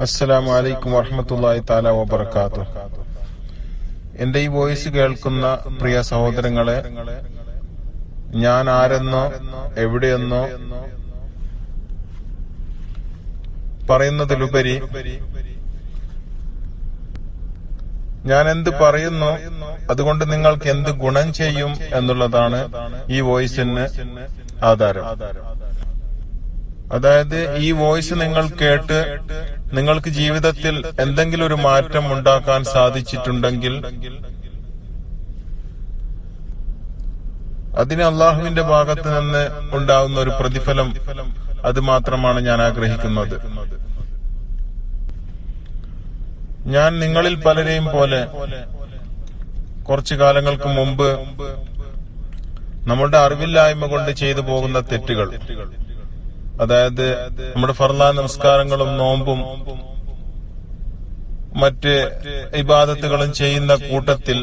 അസ്സലാമു അലൈക്കും വറഹമത്തല്ലാഹി താല വബർക്കാത്തു എന്റെ ഈ വോയിസ് കേൾക്കുന്ന പ്രിയ സഹോദരങ്ങളെ ഞാൻ ആരെന്നോ എവിടെയെന്നോ പറയുന്നതിലുപരി ഞാൻ എന്ത് പറയുന്നു അതുകൊണ്ട് നിങ്ങൾക്ക് എന്ത് ഗുണം ചെയ്യും എന്നുള്ളതാണ് ഈ വോയിസിന് ആധാരം. അതായത് ഈ വോയിസ് നിങ്ങൾ കേട്ട് നിങ്ങൾക്ക് ജീവിതത്തിൽ എന്തെങ്കിലും ഒരു മാറ്റം ഉണ്ടാക്കാൻ സാധിച്ചിട്ടുണ്ടെങ്കിൽ അതിന് അള്ളാഹുവിന്റെ ഭാഗത്ത് നിന്ന് ഉണ്ടാകുന്ന ഒരു പ്രതിഫലം അത് മാത്രമാണ് ഞാൻ ആഗ്രഹിക്കുന്നത്. ഞാൻ നിങ്ങളിൽ പലരെയും പോലെ കുറച്ചു കാലങ്ങൾക്ക് മുമ്പ് നമ്മളുടെ അറിവില്ലായ്മ കൊണ്ട് ചെയ്തു പോകുന്ന തെറ്റുകൾ. അതായത് നമ്മുടെ ഫർലാ നമസ്കാരങ്ങളും നോമ്പും മറ്റ് ഇബാദത്തുകളും ചെയ്യുന്ന കൂട്ടത്തിൽ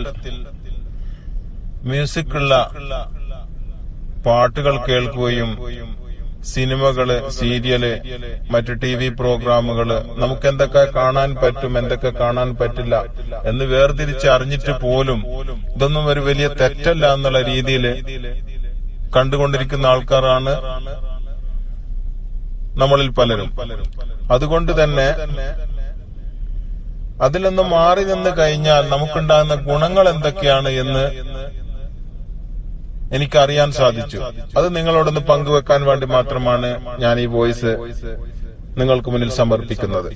മ്യൂസിക്കുള്ള പാട്ടുകൾ കേൾക്കുകയും സിനിമകൾ സീരിയൽ മറ്റ് ടി വി പ്രോഗ്രാമുകൾ നമുക്ക് എന്തൊക്കെ കാണാൻ പറ്റും എന്തൊക്കെ കാണാൻ പറ്റില്ല എന്ന് വേർതിരിച്ച് അറിഞ്ഞിട്ട് പോലും ഇതൊന്നും ഒരു വലിയ തെറ്റല്ല എന്നുള്ള രീതിയിൽ കണ്ടുകൊണ്ടിരിക്കുന്ന ആൾക്കാരാണ് നമ്മളിൽ പലരും. അതുകൊണ്ട് തന്നെ അതിൽ നിന്ന് മാറി നിന്ന് കഴിഞ്ഞാൽ നമുക്കുണ്ടാകുന്ന ഗുണങ്ങൾ എന്തൊക്കെയാണ് എന്ന് എനിക്കറിയാൻ സാധിച്ചു. അത് നിങ്ങളോടൊന്ന് പങ്കുവെക്കാൻ വേണ്ടി മാത്രമാണ് ഞാൻ ഈ വോയിസ് നിങ്ങൾക്ക് മുന്നിൽ സമർപ്പിക്കുന്നത്.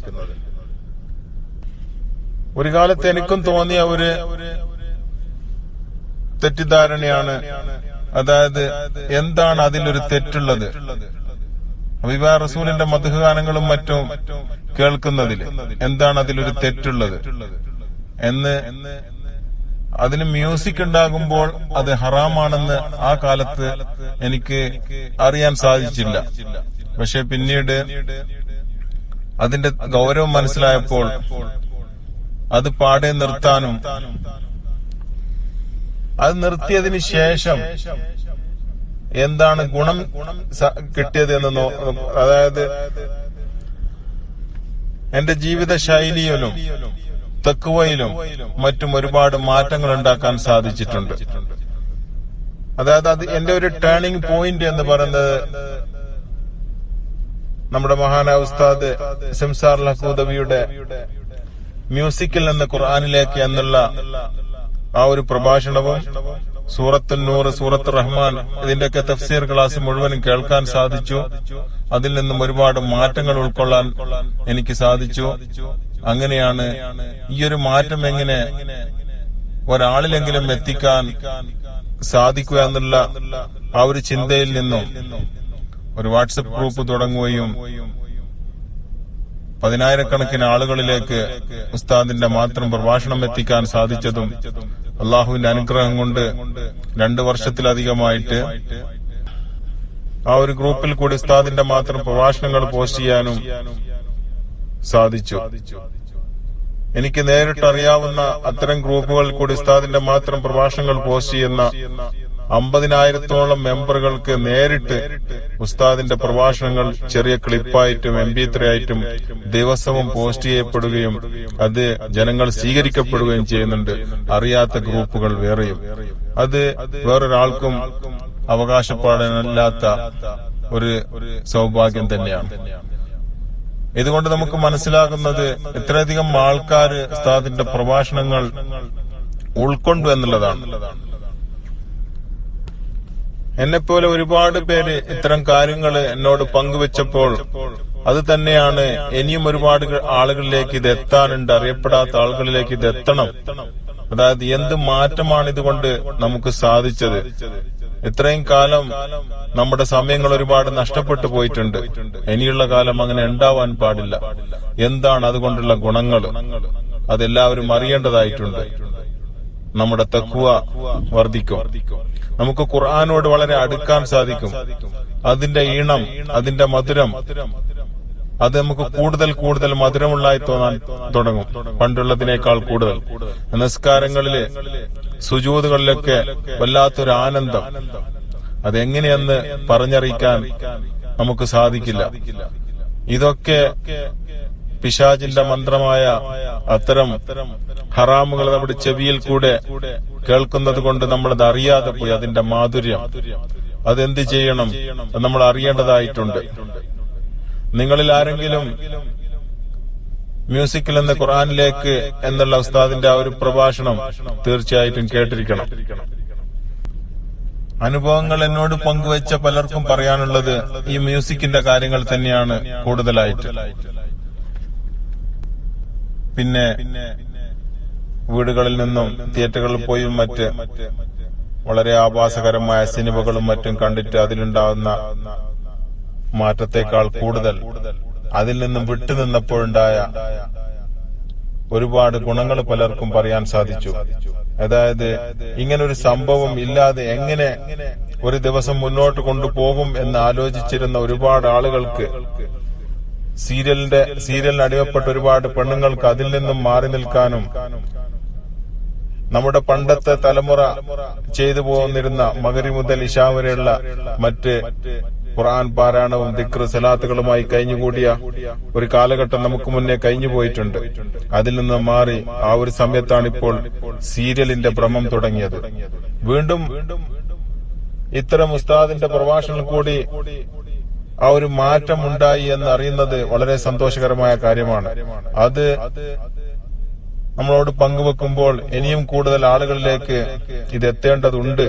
ഒരു കാലത്ത് എനിക്കും തോന്നിയ ഒരു തെറ്റിദ്ധാരണയാണ്. അതായത് എന്താണ് അതിലൊരു തെറ്റുള്ളത്? ഹബീബ റസൂലിന്റെ മധുഹഗാനങ്ങളും മറ്റും കേൾക്കുന്നതിൽ എന്താണ് അതിലൊരു തെറ്റുള്ളത്? എന്ന് അതിന് മ്യൂസിക് ഉണ്ടാകുമ്പോൾ അത് ഹറാമാണെന്ന് ആ കാലത്ത് എനിക്ക് അറിയാൻ സാധിച്ചില്ല. പക്ഷെ പിന്നീട് അതിന്റെ ഗൗരവം മനസ്സിലായപ്പോൾ അത് പാടെ നിർത്താനും അത് നിർത്തിയതിനു ശേഷം എന്താണ് ഗുണം കിട്ടിയത് എന്ന് അതായത് എന്റെ ജീവിത ശൈലിയിലും തെക്കുവയിലും മറ്റും ഒരുപാട് മാറ്റങ്ങൾ ഉണ്ടാക്കാൻ സാധിച്ചിട്ടുണ്ട്. അതായത് അത് എന്റെ ഒരു ടേണിംഗ് പോയിന്റ് എന്ന് പറയുന്നത് നമ്മുടെ മഹാനായ ഉസ്താദ് സിംസാർ ലഹൂദവിയുടെ മ്യൂസിക്കിൽ നിന്ന് ഖുർആാനിലേക്ക് എന്നുള്ള ആ ഒരു പ്രഭാഷണവും സൂറത്ത് നൂറ് സൂറത്ത് റഹ്മാൻ ഇതിന്റെയൊക്കെ തഫ്സീർ ക്ലാസ് മുഴുവനും കേൾക്കാൻ സാധിച്ചു. അതിൽ നിന്നും ഒരുപാട് മാറ്റങ്ങൾ ഉൾക്കൊള്ളാൻ എനിക്ക് സാധിച്ചു. അങ്ങനെയാണ് ഈ ഒരു മാറ്റം എങ്ങനെ ഒരാളിലെങ്കിലും എത്തിക്കാൻ സാധിക്കുക എന്നുള്ള ആ ഒരു ചിന്തയിൽ നിന്നും ഒരു വാട്സപ്പ് ഗ്രൂപ്പ് തുടങ്ങുകയും പതിനായിരക്കണക്കിന് ആളുകളിലേക്ക് ഉസ്താദിന്റെ മാത്രം പ്രഭാഷണം എത്തിക്കാൻ സാധിച്ചതും അള്ളാഹുവിന്റെ അനുഗ്രഹം കൊണ്ട് രണ്ടു വർഷത്തിലധികമായിട്ട് ആ ഒരു ഗ്രൂപ്പിൽ കൂടി ഉസ്താദിന്റെ മാത്രം പ്രഭാഷണങ്ങൾ പോസ്റ്റ് ചെയ്യാനും സാധിച്ചു. എനിക്ക് നേരിട്ടറിയാവുന്ന അത്തരം ഗ്രൂപ്പുകളിൽ കൂടി ഉസ്താദിന്റെ മാത്രം പ്രഭാഷണങ്ങൾ പോസ്റ്റ് ചെയ്യുന്ന അമ്പതിനായിരത്തോളം മെമ്പറുകൾക്ക് നേരിട്ട് ഉസ്താദിന്റെ പ്രഭാഷണങ്ങൾ ചെറിയ ക്ലിപ്പായിട്ടും എം പി ആയിട്ടും ദിവസവും പോസ്റ്റ് ചെയ്യപ്പെടുകയും അത് ജനങ്ങൾ സ്വീകരിക്കപ്പെടുകയും ചെയ്യുന്നുണ്ട്. അറിയാത്ത ഗ്രൂപ്പുകൾ വേറെയും. അത് വേറൊരാൾക്കും അവകാശപ്പാടനല്ലാത്ത ഒരു സൗഭാഗ്യം തന്നെയാണ്. ഇതുകൊണ്ട് നമുക്ക് മനസ്സിലാകുന്നത് ഇത്രയധികം ആൾക്കാർ ഉസ്താദിന്റെ പ്രഭാഷണങ്ങൾ ഉൾക്കൊണ്ടു എന്നുള്ളതാണ്. എന്നെപ്പോലെ ഒരുപാട് പേര് ഇത്തരം കാര്യങ്ങൾ എന്നോട് പങ്കുവെച്ചപ്പോൾ അത് തന്നെയാണ് ഇനിയും ഒരുപാട് ആളുകളിലേക്ക് ഇത് എത്താനുണ്ട് അറിയപ്പെടാത്ത ആളുകളിലേക്ക് ഇത് എത്തണം. അതായത് എന്ത് മാറ്റമാണ് ഇതുകൊണ്ട് നമുക്ക് സാധിച്ചത്. ഇത്രയും കാലം നമ്മുടെ സമയങ്ങൾ ഒരുപാട് നഷ്ടപ്പെട്ടു പോയിട്ടുണ്ട്. ഇനിയുള്ള കാലം അങ്ങനെ ഉണ്ടാവാൻ പാടില്ല. എന്താണ് അതുകൊണ്ടുള്ള ഗുണങ്ങൾ അതെല്ലാവരും അറിയേണ്ടതായിട്ടുണ്ട്. നമ്മുടെ തക്കുവ വർദ്ധിക്കും. നമുക്ക് ഖുർആാനോട് വളരെ അടുക്കാൻ സാധിക്കും. അതിന്റെ ഈണം അതിന്റെ മധുരം അത് നമുക്ക് കൂടുതൽ കൂടുതൽ മധുരമുള്ളതായി തോന്നാൻ തുടങ്ങും. പണ്ടുള്ളതിനേക്കാൾ കൂടുതൽ. നമസ്കാരങ്ങളിൽ സുജൂതുകളിലൊക്കെ വല്ലാത്തൊരു ആനന്ദം. അതെങ്ങനെയെന്ന് പറഞ്ഞറിയിക്കാൻ നമുക്ക് സാധിക്കില്ല. ഇതൊക്കെ പിശാജിന്റെ മന്ത്രമായ അത്തരം ഹറാമുകൾ നമ്മുടെ ചെവിയിൽ കൂടെ കേൾക്കുന്നത് കൊണ്ട് നമ്മളത് അറിയാതെ പോയി അതിന്റെ മാധുര്യം. അതെന്ത് ചെയ്യണം? നമ്മൾ അറിയേണ്ടതായിട്ടുണ്ട്. നിങ്ങളിൽ ആരെങ്കിലും മ്യൂസിക്കിൽ നിന്ന് ഖുറാനിലേക്ക് എന്നുള്ള ഉസ്താദിന്റെ ആ ഒരു പ്രഭാഷണം തീർച്ചയായിട്ടും കേട്ടിരിക്കണം. അനുഭവങ്ങൾ എന്നോട് പങ്കുവെച്ച പലർക്കും പറയാനുള്ളത് ഈ മ്യൂസിക്കിന്റെ കാര്യങ്ങൾ തന്നെയാണ് കൂടുതലായിട്ട്. പിന്നെ വീടുകളിൽ നിന്നും തിയേറ്ററുകളിൽ പോയും മറ്റ് വളരെ ആഭാസകരമായ സിനിമകളും മറ്റും കണ്ടിട്ട് അതിലുണ്ടാകുന്ന മാറ്റത്തെക്കാൾ കൂടുതൽ അതിൽ നിന്നും വിട്ടുനിന്നപ്പോഴുണ്ടായ ഒരുപാട് ഗുണങ്ങൾ പലർക്കും പറയാൻ സാധിച്ചു. അതായത് ഇങ്ങനെ ഒരു സംഭവം ഇല്ലാതെ എങ്ങനെ ഒരു ദിവസം മുന്നോട്ട് കൊണ്ടുപോകും എന്ന് ആലോചിച്ചിരുന്ന ഒരുപാട് ആളുകൾക്ക് സീരിയലിന്റെ സീരിയലിന് അടിമപ്പെട്ട ഒരുപാട് പെണ്ണുങ്ങൾക്ക് അതിൽ നിന്നും മാറി നിൽക്കാനും നമ്മുടെ പണ്ടത്തെ തലമുറ ചെയ്തു പോന്നിരുന്ന മകരി മുതൽ ഇഷാ വരെയുള്ള മറ്റ് ഖുർആൻ പാരായണവും ദിക്ർ സലാത്തുകളുമായി കഴിഞ്ഞുകൂടിയ ഒരു കാലഘട്ടം നമുക്ക് മുന്നേ കഴിഞ്ഞു പോയിട്ടുണ്ട്. അതിൽ നിന്ന് മാറി ആ ഒരു സമയത്താണ് ഇപ്പോൾ സീരിയലിന്റെ ഭ്രമം തുടങ്ങിയത്. വീണ്ടും ഇത്തരം ഉസ്താദിന്റെ പ്രഭാഷണം കൂടി ആ ഒരു മാറ്റം ഉണ്ടായി എന്ന് അറിയുന്നത് വളരെ സന്തോഷകരമായ കാര്യമാണ്. അത് നമ്മളോട് പങ്കുവെക്കുമ്പോൾ ഇനിയും കൂടുതൽ ആളുകളിലേക്ക് ഇത് എത്തേണ്ടതുണ്ട്.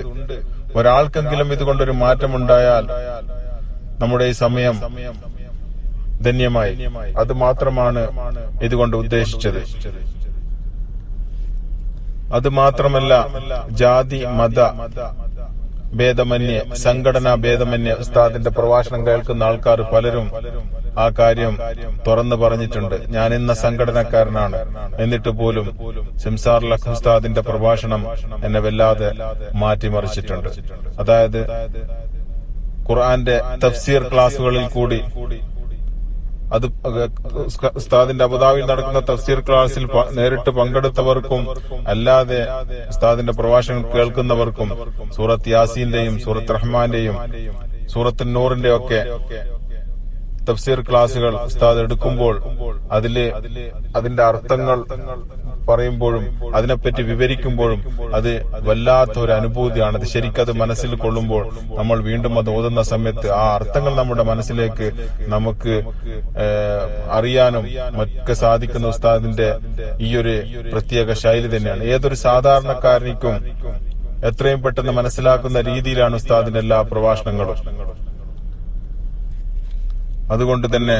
ഒരാൾക്കെങ്കിലും ഇതുകൊണ്ടൊരു മാറ്റമുണ്ടായാൽ നമ്മുടെ ഈ സമയം ധന്യമായി. അത് മാത്രമാണ് ഇതുകൊണ്ട് ഉദ്ദേശിച്ചത്. അത് മാത്രമല്ല ജാതി മത ഭേദമന്യേ സംഘടനാ ഭേദമന്യേ ഉസ്താദിന്റെ പ്രഭാഷണം കേൾക്കുന്ന ആൾക്കാർ പലരും ആ കാര്യം തുറന്നു പറഞ്ഞിട്ടുണ്ട്. ഞാൻ ഇന്ന സംഘടനക്കാരനാണ്. എന്നിട്ട് പോലും സിംസാർ ലഖ് ഉസ്താദിന്റെ പ്രഭാഷണം എന്നെ വല്ലാതെ മാറ്റിമറിച്ചിട്ടുണ്ട്. അതായത് ഖുർആന്റെ തഫ്സീർ ക്ലാസുകളിൽ കൂടി അത് ഉസ്താദിന്റെ അബുദാബിയിൽ നടക്കുന്ന തഫ്സീർ ക്ലാസ്സിൽ നേരിട്ട് പങ്കെടുത്തവർക്കും അല്ലാതെ ഉസ്താദിന്റെ പ്രഭാഷണം കേൾക്കുന്നവർക്കും സൂറത്ത് യാസീന്റെയും സൂറത്ത് റഹ്മാന്റെയും സൂറത്ത് നൂറിന്റെ ഒക്കെ തഫ്സീർ ക്ലാസ്സുകൾ ഉസ്താദ് എടുക്കുമ്പോൾ അതിലെ അതിന്റെ അർത്ഥങ്ങൾ പറയുമ്പോഴും അതിനെപ്പറ്റി വിവരിക്കുമ്പോഴും അത് വല്ലാത്ത ഒരു അനുഭൂതിയാണ്. അത് ശരിക്കത് മനസ്സിൽ കൊള്ളുമ്പോൾ നമ്മൾ വീണ്ടും അത് ഓതുന്ന സമയത്ത് ആ അർത്ഥങ്ങൾ നമ്മുടെ മനസ്സിലേക്ക് നമുക്ക് അറിയാനും ഒക്കെ സാധിക്കുന്ന ഉസ്താദിന്റെ ഈ ഒരു പ്രത്യേക ശൈലി തന്നെയാണ്. ഏതൊരു സാധാരണക്കാരനിക്കും എത്രയും പെട്ടെന്ന് മനസ്സിലാക്കുന്ന രീതിയിലാണ് ഉസ്താദിന്റെ എല്ലാ പ്രഭാഷണങ്ങളും. അതുകൊണ്ട് തന്നെ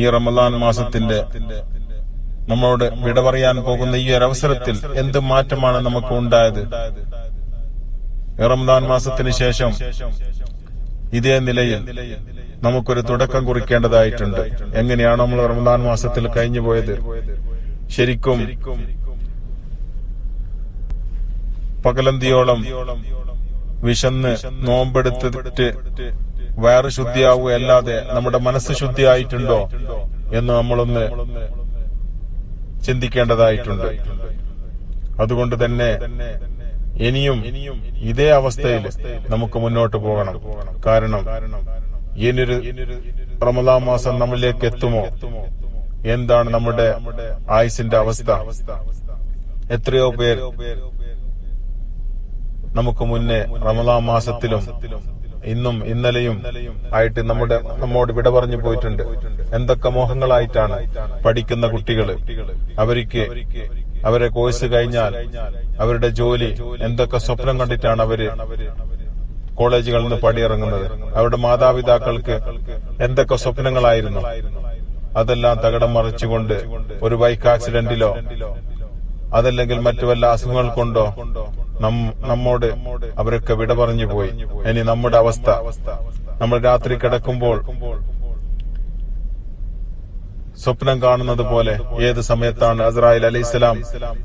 ഈ റമദാൻ മാസത്തിന്റെ നമ്മളോട് വിട പറയാൻ പോകുന്ന ഈ ഒരു അവസരത്തിൽ എന്ത് മാറ്റമാണ് നമുക്ക് ഉണ്ടായത്? റംദാൻ മാസത്തിന് ശേഷം ഇതേ നിലയിൽ നമുക്കൊരു തുടക്കം കുറിക്കേണ്ടതായിട്ടുണ്ട്. എങ്ങനെയാണ് നമ്മൾ റമദാൻ മാസത്തിൽ കഴിഞ്ഞു പോയത്. ശരിക്കും പകലന്തിയോളം വിശന്ന് നോമ്പെടുത്തിട്ട് വയറ് ശുദ്ധിയാവുകയല്ലാതെ നമ്മുടെ മനസ്സ് ശുദ്ധിയായിട്ടുണ്ടോ എന്ന് നമ്മളൊന്ന് ചിന്തിക്കേണ്ടതായിട്ടുണ്ട്. അതുകൊണ്ട് തന്നെ ഇനിയും ഇതേ അവസ്ഥയിൽ നമുക്ക് മുന്നോട്ട് പോകണം. കാരണം ഇനിയൊരു റമദാ മാസം നമ്മളിലേക്ക് എത്തുമോ? എന്താണ് നമ്മുടെ ആയുസിന്റെ അവസ്ഥ? എത്രയോ പേർ നമുക്ക് മുന്നേ റമദാ മാസത്തിലും ഇന്നും ഇന്നലെയും ആയിട്ട് നമ്മുടെ നമ്മോട് വിട പറഞ്ഞു പോയിട്ടുണ്ട്. എന്തൊക്കെ മോഹങ്ങളായിട്ടാണ് പഠിക്കുന്ന കുട്ടികൾ? അവർക്ക് അവരെ കോഴ്സ് കഴിഞ്ഞാൽ അവരുടെ ജോലി എന്തൊക്കെ സ്വപ്നം കണ്ടിട്ടാണ് അവർ കോളേജുകളിൽ നിന്ന് പടിയിറങ്ങുന്നത്? അവരുടെ മാതാപിതാക്കൾക്ക് എന്തൊക്കെ സ്വപ്നങ്ങളായിരുന്നു? അതെല്ലാം തകടം മറിച്ചുകൊണ്ട് ഒരു ബൈക്ക് ആക്സിഡന്റിലോ അതല്ലെങ്കിൽ മറ്റു വല്ല അസുഖങ്ങൾ കൊണ്ടോ? നമ്മോട് അവരൊക്കെ വിട പറഞ്ഞു പോയി. ഇനി നമ്മുടെ അവസ്ഥ. നമ്മൾ രാത്രി കിടക്കുമ്പോൾ സ്വപ്നം കാണുന്നത് പോലെ ഏത് സമയത്താണ് അസ്രായേൽ അലൈഹിസ്സലാം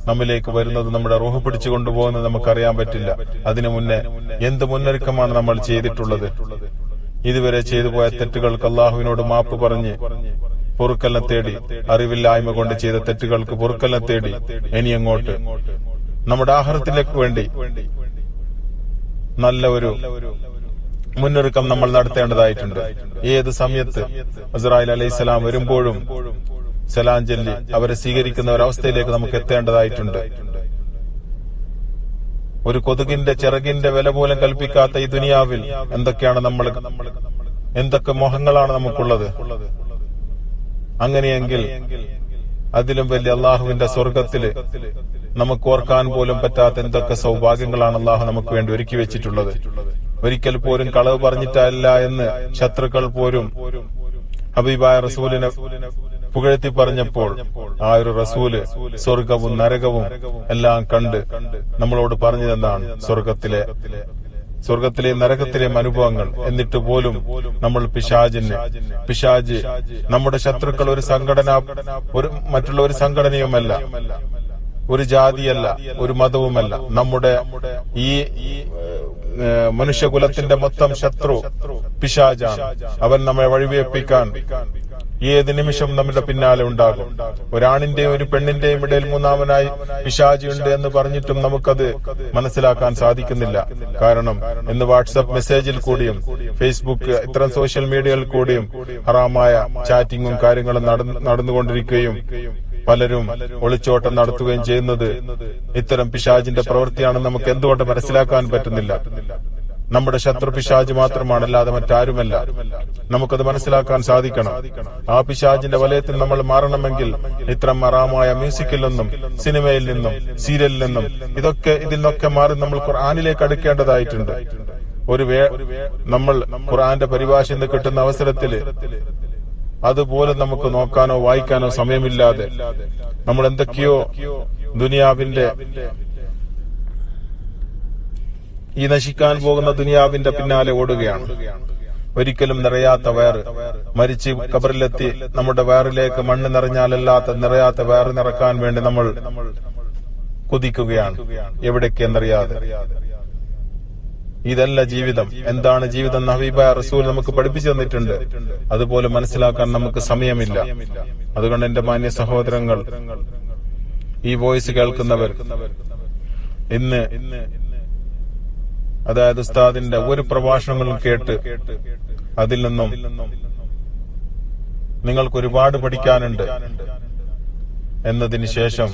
നമ്മിലേക്ക് വരുന്നത് നമ്മുടെ റൂഹ് പിടിച്ചു കൊണ്ടുപോകുന്നത് നമുക്കറിയാൻ പറ്റില്ല. അതിനു മുന്നേ എന്ത് മുന്നൊരുക്കമാണ് നമ്മൾ ചെയ്തിട്ടുള്ളത്? ഇതുവരെ ചെയ്തു പോയ തെറ്റുകൾക്ക് അള്ളാഹുവിനോട് മാപ്പ് പറഞ്ഞ് പൊറുക്കലിനെ തേടി അറിവില്ലായ്മ കൊണ്ട് ചെയ്ത തെറ്റുകൾക്ക് പൊറുക്കലിനെ തേടി ഇനി അങ്ങോട്ട് നമ്മുടെ ആഹാരത്തിലേക്ക് വേണ്ടി നല്ല ഒരു മുന്നൊരുക്കം നമ്മൾ നടത്തേണ്ടതായിട്ടുണ്ട്. ഏത് സമയത്ത് ഇസ്രായേൽ അലൈഹിസ്സലാം വരുമ്പോഴും സലാം അവരെ സ്വീകരിക്കുന്ന ഒരവസ്ഥയിലേക്ക് നമുക്ക് എത്തേണ്ടതായിട്ടുണ്ട്. ഒരു കൊതുകിന്റെ ചിറകിന്റെ വില പോലും കൽപ്പിക്കാത്ത ഈ ദുനിയാവിൽ എന്തൊക്കെയാണ് നമ്മൾ എന്തൊക്കെ മോഹങ്ങളാണ് നമുക്കുള്ളത്? അങ്ങനെയെങ്കിൽ അതിലും വലിയ അള്ളാഹുവിന്റെ സ്വർഗത്തിൽ നമുക്ക് ഓർക്കാൻ പോലും പറ്റാത്ത എന്തൊക്കെ സൗഭാഗ്യങ്ങളാണ് അള്ളാഹു നമുക്ക് വേണ്ടി ഒരുക്കി വെച്ചിട്ടുള്ളത്. ഒരിക്കൽ പോലും കളവ് പറഞ്ഞിട്ടല്ല എന്ന് ശത്രുക്കൾ പോലും ഹബീബായ റസൂലിനെ പുകഴ്ത്തി പറഞ്ഞപ്പോൾ ആ ഒരു റസൂൽ സ്വർഗവും നരകവും എല്ലാം കണ്ട് നമ്മളോട് പറഞ്ഞതെന്താണ്? സ്വർഗത്തിലെ സ്വർഗത്തിലെയും നരകത്തിലെ അനുഭവങ്ങൾ എന്നിട്ട് പോലും നമ്മൾ പിശാജിന് പിശാജ് നമ്മുടെ ശത്രുക്കൾ ഒരു സംഘടന ഒരു മറ്റുള്ള ഒരു സംഘടനയുമല്ല. ഒരു ജാതിയല്ല ഒരു മതവുമല്ല. നമ്മുടെ ഈ മനുഷ്യകുലത്തിന്റെ മൊത്തം ശത്രു പിശാജാണ് അവൻ നമ്മെ വഴിവേപ്പിക്കാൻ ഏത് നിമിഷം നമ്മുടെ പിന്നാലെ ഉണ്ടാകും? ഒരാണിന്റെയും ഒരു പെണ്ണിന്റെയും ഇടയിൽ മൂന്നാമനായി പിശാജി ഉണ്ട് എന്ന് പറഞ്ഞിട്ടും നമുക്കത് മനസ്സിലാക്കാൻ സാധിക്കുന്നില്ല. കാരണം ഇന്ന് വാട്സപ്പ് മെസ്സേജിൽ കൂടിയും ഫേസ്ബുക്ക് ഇത്തരം സോഷ്യൽ മീഡിയയിൽ കൂടിയും ഹറാമായ ചാറ്റിങ്ങും കാര്യങ്ങളും നടന്ന് നടന്നുകൊണ്ടിരിക്കുകയും പലരും ഒളിച്ചോട്ടം നടത്തുകയും ചെയ്യുന്നത് ഇത്തരം പിശാജിന്റെ പ്രവൃത്തിയാണെന്ന് നമുക്ക് എന്തുകൊണ്ട് മനസ്സിലാക്കാൻ പറ്റുന്നില്ല? നമ്മുടെ ശത്രു പിശാജ് മാത്രമാണ് അല്ലാതെ മറ്റാരുമല്ല. നമുക്കത് മനസ്സിലാക്കാൻ സാധിക്കണം. ആ പിശാജിന്റെ വലയത്തിൽ നമ്മൾ മാറണമെങ്കിൽ ഇത്തരം മറാമായ മ്യൂസിക്കിൽ നിന്നും സിനിമയിൽ നിന്നും സീരിയലിൽ നിന്നും ഇതൊക്കെ ഇതിൽ നിന്നൊക്കെ മാറി നമ്മൾ ഖുർആാനിലേക്ക് അടുക്കേണ്ടതായിട്ടുണ്ട്. ഒരു വേ നമ്മൾ ഖുർആന്റെ പരിഭാഷ നിന്ന് കിട്ടുന്ന അവസരത്തിൽ അതുപോലെ നമുക്ക് നോക്കാനോ വായിക്കാനോ സമയമില്ലാതെ നമ്മൾ എന്തൊക്കെയോ ദുനിയാവിന്റെ ഈ നശിക്കാൻ പോകുന്ന ദുനിയാവിന്റെ പിന്നാലെ ഓടുകയാണ്. ഒരിക്കലും നിറയാത്ത വയറ് മരിച്ച് കബറിലെത്തി നമ്മുടെ വയറിലേക്ക് മണ്ണ് നിറഞ്ഞാലല്ലാത്ത നിറയാത്ത വയറ് നിറക്കാൻ വേണ്ടി നമ്മൾ കുതിക്കുകയാണ്. എവിടേക്കെന്നറിയാതെ ഇതല്ല ജീവിതം. എന്താണ് ജീവിതം ഹബീബ റസൂൽ നമുക്ക് പഠിപ്പിച്ചു തന്നിട്ടുണ്ട്. അതുപോലെ മനസ്സിലാക്കാൻ നമുക്ക് സമയമില്ല. അതുകൊണ്ട് എന്റെ മാന്യ സഹോദരങ്ങൾ ഈ വോയിസ് കേൾക്കുന്നവർ ഇന്ന് അതായത് ഉസ്താദിന്റെ ഒരു പ്രഭാഷണങ്ങളും കേട്ട് അതിൽ നിന്നും നിങ്ങൾക്ക് ഒരുപാട് പഠിക്കാനുണ്ട് എന്നതിന് ശേഷം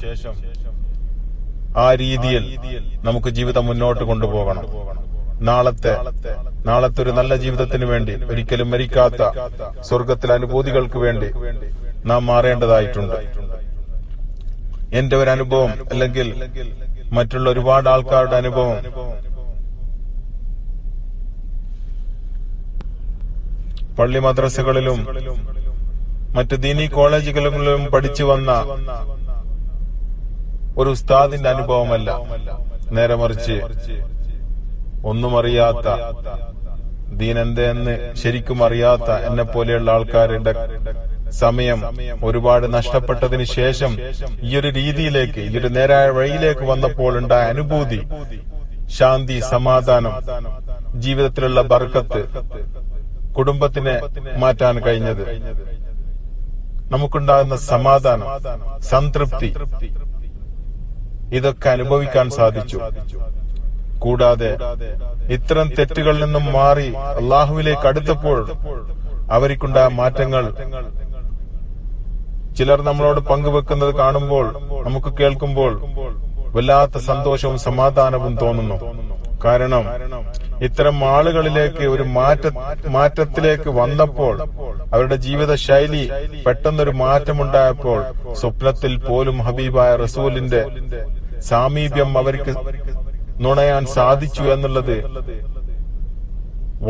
ആ രീതിയിൽ നമുക്ക് ജീവിതം മുന്നോട്ട് കൊണ്ടുപോകണം. നാളത്തെ നാളത്തെ ഒരു നല്ല ജീവിതത്തിന് വേണ്ടി ഒരിക്കലും മരിക്കാത്ത സ്വർഗത്തിലെ അനുഭൂതികൾക്ക് വേണ്ടി നാം മാറേണ്ടതായിട്ടുണ്ട്. എന്റെ ഒരു അനുഭവം അല്ലെങ്കിൽ മറ്റുള്ള ഒരുപാട് ആൾക്കാരുടെ അനുഭവം പള്ളി മദ്രസകളിലും മറ്റ് ദീനി കോളേജുകളിലും പഠിച്ചു വന്ന ഒരു ഉസ്താദിന്റെ അനുഭവമല്ല. നേരെ മറിച്ച് ഒന്നും അറിയാത്ത ദീനെന്തെന്ന് ശരിക്കും അറിയാത്ത എന്നെ പോലെയുള്ള ആൾക്കാരുടെ സമയം ഒരുപാട് നഷ്ടപ്പെട്ടതിന് ശേഷം ഈ ഒരു രീതിയിലേക്ക് ഈ ഒരു നേരായ വഴിയിലേക്ക് വന്നപ്പോൾ ഉണ്ടായ അനുഭൂതി ശാന്തി സമാധാനം ജീവിതത്തിലുള്ള ബർക്കത്ത് കുടുംബത്തിനെ മാറ്റാൻ കഴിഞ്ഞത്. നമുക്കുണ്ടാകുന്ന സമാധാനം സംതൃപ്തി ഇതൊക്കെ അനുഭവിക്കാൻ സാധിച്ചു. കൂടാതെ ഇത്തരം തെറ്റുകളിൽ നിന്നും മാറി അള്ളാഹുവിലേക്ക് അടുത്തപ്പോൾ അവർക്കുണ്ടായ മാറ്റങ്ങൾ ചിലർ നമ്മളോട് പങ്കുവെക്കുന്നത് കാണുമ്പോൾ നമുക്ക് കേൾക്കുമ്പോൾ വല്ലാത്ത സന്തോഷവും സമാധാനവും തോന്നുന്നു. കാരണം ഇത്തരം ആളുകളിലേക്ക് ഒരു മാറ്റ മാറ്റത്തിലേക്ക് വന്നപ്പോൾ അവരുടെ ജീവിത ശൈലി പെട്ടെന്നൊരു മാറ്റമുണ്ടായപ്പോൾ സ്വപ്നത്തിൽ പോലും ഹബീബായ റസൂലിന്റെ സാമീപ്യം അവർക്ക് നുണയാൻ സാധിച്ചു എന്നുള്ളത്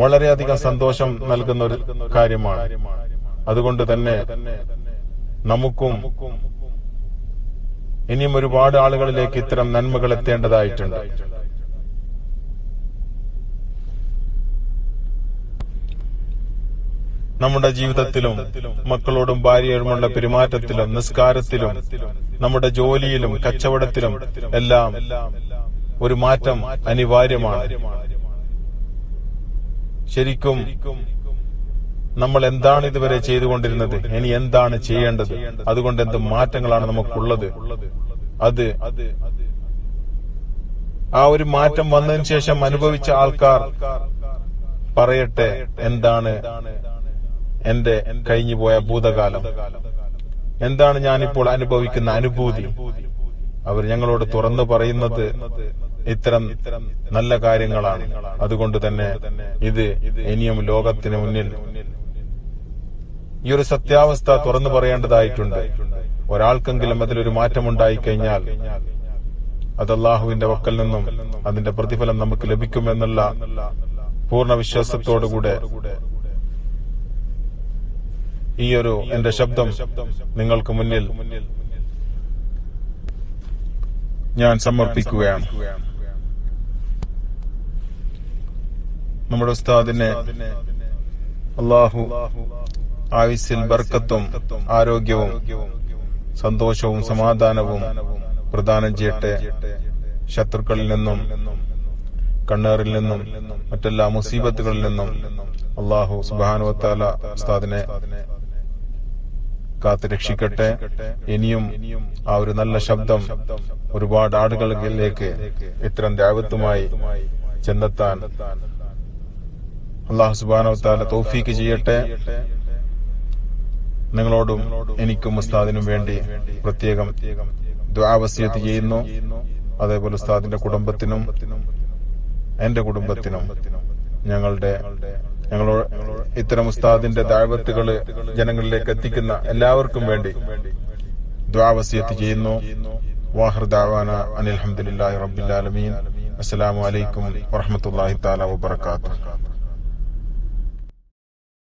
വളരെയധികം സന്തോഷം നൽകുന്ന ഒരു കാര്യമാണ്. അതുകൊണ്ട് തന്നെ നമുക്കും ഇനിയും ഒരുപാട് ആളുകളിലേക്ക് ഇത്തരം നന്മകൾ എത്തേണ്ടതായിട്ടുണ്ട്. നമ്മുടെ ജീവിതത്തിലും മക്കളോടും ഭാര്യയോടുമുള്ള പെരുമാറ്റത്തിലും നിസ്കാരത്തിലും നമ്മുടെ ജോലിയിലും കച്ചവടത്തിലും എല്ലാം ഒരു മാറ്റം അനിവാര്യമാണ്. ശരിക്കും നമ്മൾ എന്താണ് ഇതുവരെ ചെയ്തുകൊണ്ടിരുന്നത്? ഇനി എന്താണ് ചെയ്യേണ്ടത്? അതുകൊണ്ട് എന്ത് മാറ്റങ്ങളാണ് നമുക്കുള്ളത്? അത് ആ ഒരു മാറ്റം വന്നതിന് ശേഷം അനുഭവിച്ച ആൾക്കാർ പറയട്ടെ എന്താണ് എന്റെ കഴിഞ്ഞുപോയ ഭൂതകാലം. എന്താണ് ഞാനിപ്പോൾ അനുഭവിക്കുന്ന അനുഭൂതി? അവർ ഞങ്ങളോട് തുറന്നു പറയുന്നത് ഇത്തരം നല്ല കാര്യങ്ങളാണ്. അതുകൊണ്ട് തന്നെ ഇത് ഇനിയും ലോകത്തിന് മുന്നിൽ ഈ ഒരു സത്യാവസ്ഥ തുറന്നു പറയേണ്ടതായിട്ടുണ്ട്. ഒരാൾക്കെങ്കിലും അതിലൊരു മാറ്റമുണ്ടായി കഴിഞ്ഞാൽ അത് അള്ളാഹുവിന്റെ വക്കൽ നിന്നും അതിന്റെ പ്രതിഫലം നമുക്ക് ലഭിക്കുമെന്നുള്ള പൂർണ വിശ്വാസത്തോടുകൂടെ ഈ ഒരു എന്റെ ശബ്ദം നിങ്ങൾക്ക് മുന്നിൽ ഞാൻ സമർപ്പിക്കുകയാണ്. നമ്മുടെ ഉസ്താദിനെ അള്ളാഹു ആയുസിൽ ബർക്കത്തും ആരോഗ്യവും സന്തോഷവും സമാധാനവും പ്രദാനം ചെയ്യട്ടെ. ശത്രുക്കളിൽ നിന്നും കണ്ണേറിൽ നിന്നും മറ്റെല്ലാ മുസീബത്തുകളിൽ നിന്നും അള്ളാഹു സുബാനുവത്താല ഉസ്താദിനെ കാത്ത് രക്ഷിക്കട്ടെ. ഇനിയും ആ ഒരു നല്ല ശബ്ദം ഒരുപാട് ആളുകളിലേക്ക് ഇത്തരം ദേവത്വമായി ചെന്നെത്താൻ അള്ളാഹു സുബാനവത്താല തോഫീക്ക് ചെയ്യട്ടെ. നിങ്ങളോടും എനിക്കും ഉസ്താദിനും വേണ്ടി പ്രത്യേകം ദ്വാവസ്യത്ത് ചെയ്യുന്നു. അതേപോലെ ഉസ്താദിന്റെ കുടുംബത്തിനും എന്റെ കുടുംബത്തിനും ഞങ്ങളുടെ ഞങ്ങളോ ഇത്തരം ഉസ്താദിന്റെ ദാഴ്വത്തുകൾ ജനങ്ങളിലേക്ക് എത്തിക്കുന്ന എല്ലാവർക്കും വേണ്ടി ദ്വാവസ്യത്ത് ചെയ്യുന്നു. വാഹർ ദാവാന അനിൽഹമുല്ലാഹി റബ്ബിൽ ആലമീൻ. അസ്സലാമു അലൈക്കും വറഹമത്തല്ലാഹി താല വബർക്കാത്തു